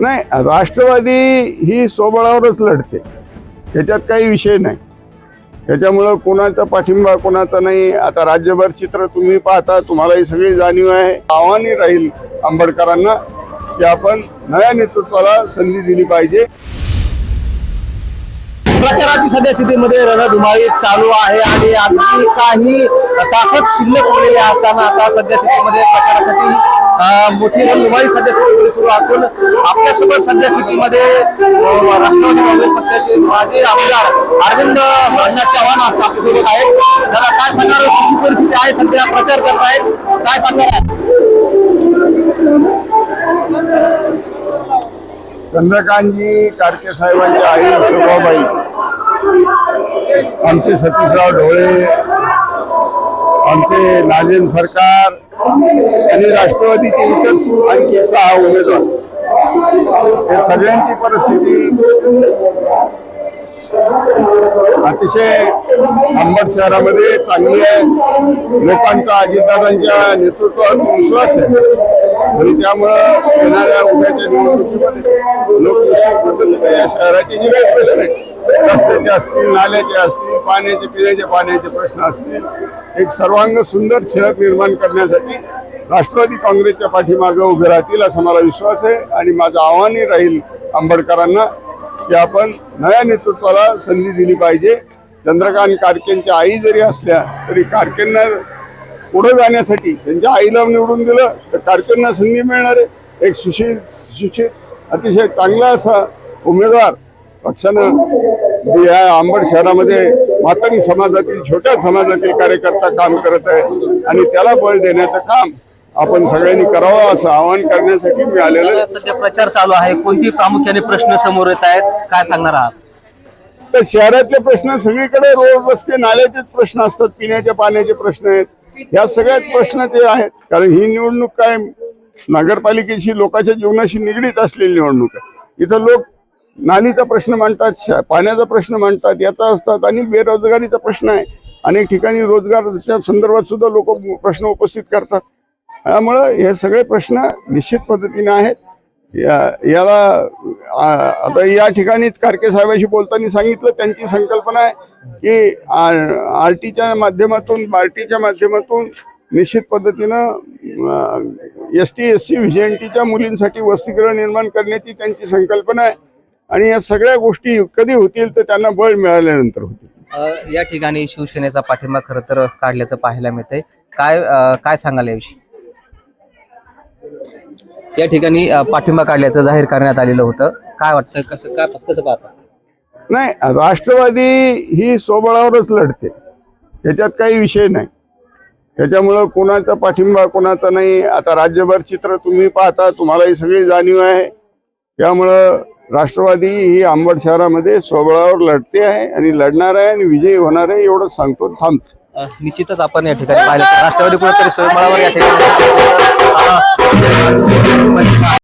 नाही राष्ट्रवादी ही स्वबळावरच लढते. त्याच्यात काही विषय नाही. त्याच्यामुळं कोणाचा पाठिंबा कोणाचा नाही आता राज्यभर चित्र तुम्ही पाहता तुम्हाला ही सगळी जाणीव आहे. आव्हानही राहील आंबेडकरांना की आपण नव्या नेतृत्वाला संधी दिली पाहिजे. प्रचाराची सद्यस्थितीमध्ये रणधुमाळी चालू आहे आणि अगदी काही तासच शिल्लक उरलेले असताना आता सद्यस्थितीमध्ये प्रचारासाठी मोठी मोठी सध्या सद्यस्थितीमध्ये सुरू असून आपल्यासोबत सद्यस्थितीमध्ये अं, राष्ट्रवादी काँग्रेस पक्षाचे माजी आमदार अरविंद अण्णा चव्हाण असं आपल्यासोबत आहेत. त्याला काय सांगणार कशी परिस्थिती आहे सध्या? प्रचार करत आहेत. काय सांगणार चंद्रकांतजी कारके साहेबांच्या आई शोभाबाई आमचे सतीशराव ढोळे आमचे नाजेन सरकार आणि राष्ट्रवादीचे इतर आणखी सहा उमेदवार. हे सगळ्यांची परिस्थिती अतिशय अंबड शहरामध्ये चांगली आहे. लोकांचा अजितदादांच्या नेतृत्वावर विश्वास आहे. आणि त्यामुळं येणाऱ्या उद्याच्या निवडणुकीमध्ये लोक निश्चित पद्धतीने या शहराचे जे काही प्रश्न आहेत रस्त्याचे असतील नाल्याचे असतील पाण्याचे पिण्याचे पाण्याचे प्रश्न असतील एक सर्वांग सुंदर शहर निर्माण करण्यासाठी राष्ट्रवादी काँग्रेसच्या पाठीमागं उभे राहतील असा मला विश्वास आहे. आणि माझं आव्हानही राहील आंबेडकरांना की आपण नव्या नेतृत्वाला संधी दिली पाहिजे. चंद्रकांत कारकेंच्या आई जरी असल्या तरी कारकेंना पुढे जाण्यासाठी त्यांच्या आईला निवडून दिलं तर कारकेंना संधी मिळणार आहे. एक सुशील सुशिक्षित अतिशय चांगला असा उमेदवार पक्षानं या अंबड शहरामध्ये मातंग समाजातील छोट्या समाजातील कार्यकर्ता काम करत आहे आणि त्याला बळ देण्याचं काम आपण सगळ्यांनी करावं असं आवाहन करण्यासाठी मी आलेलो आहे. सध्या प्रचार चालू आहे. कोणती प्रामुख्याने प्रश्न समोर येत आहेत? काय सांगणार आहात? तर शहरातले प्रश्न सगळीकडे रोड रस्ते नाल्याचेच प्रश्न असतात पिण्याच्या पाण्याचे प्रश्न आहेत. या सगळ्यात प्रश्न ते आहेत. कारण ही निवडणूक काय नगरपालिकेशी लोकांच्या जीवनाशी निगडीत असलेली निवडणूक आहे. इथं लोक नालीचा प्रश्न मांडतात श- पाण्याचा प्रश्न मांडतात याचा असतात आणि बेरोजगारीचा प्रश्न आहे. अनेक ठिकाणी रोजगाराच्या संदर्भात सुद्धा लोक प्रश्न उपस्थित करतात. त्यामुळं हे सगळे प्रश्न निश्चित पद्धतीने आहेत. या- याला आता या ठिकाणीच कारके साहेबांशी बोलताना सांगितलं त्यांची संकल्पना आहे की आर टीच्या माध्यमातून बार्टीच्या माध्यमातून निश्चित पद्धतीनं S T S C V N टीच्या मुलींसाठी वसतिगृह निर्माण करण्याची त्यांची संकल्पना आहे. आणि या सगळ्या गोष्टी कधी होतील तर त्यांना बळ मिळाल्यानंतर होतील. या ठिकाणी शिवसेनेचा पाठिंबा खरं तर काढल्याचं पाहायला मिळतंय. काय अ, काय सांगाल याविषयी? या ठिकाणी अ, पाठिंबा काढल्याचं जाहीर करण्यात आलेलं होतं. काय वाटतं कसं काय कसं पाहता? नाही राष्ट्रवादी ही स्वबळावरच लढते. त्याच्यात काही विषय नाही. त्याच्यामुळं कोणाचा पाठिंबा कोणाचा नाही. आता राज्यभर चित्र तुम्ही पाहता तुम्हाला ही सगळी जाणीव आहे. त्यामुळं राष्ट्रवादी ही अंबड शहरामध्ये स्वबळावर लढते आहे आणि लढणार आहे आणि विजयी होणार आहे एवढं सांगतो. थांबतो निश्चितच आपण या ठिकाणी पाहिलं राष्ट्रवादी कुठेतरी स्वयंबळावर या ठिकाणी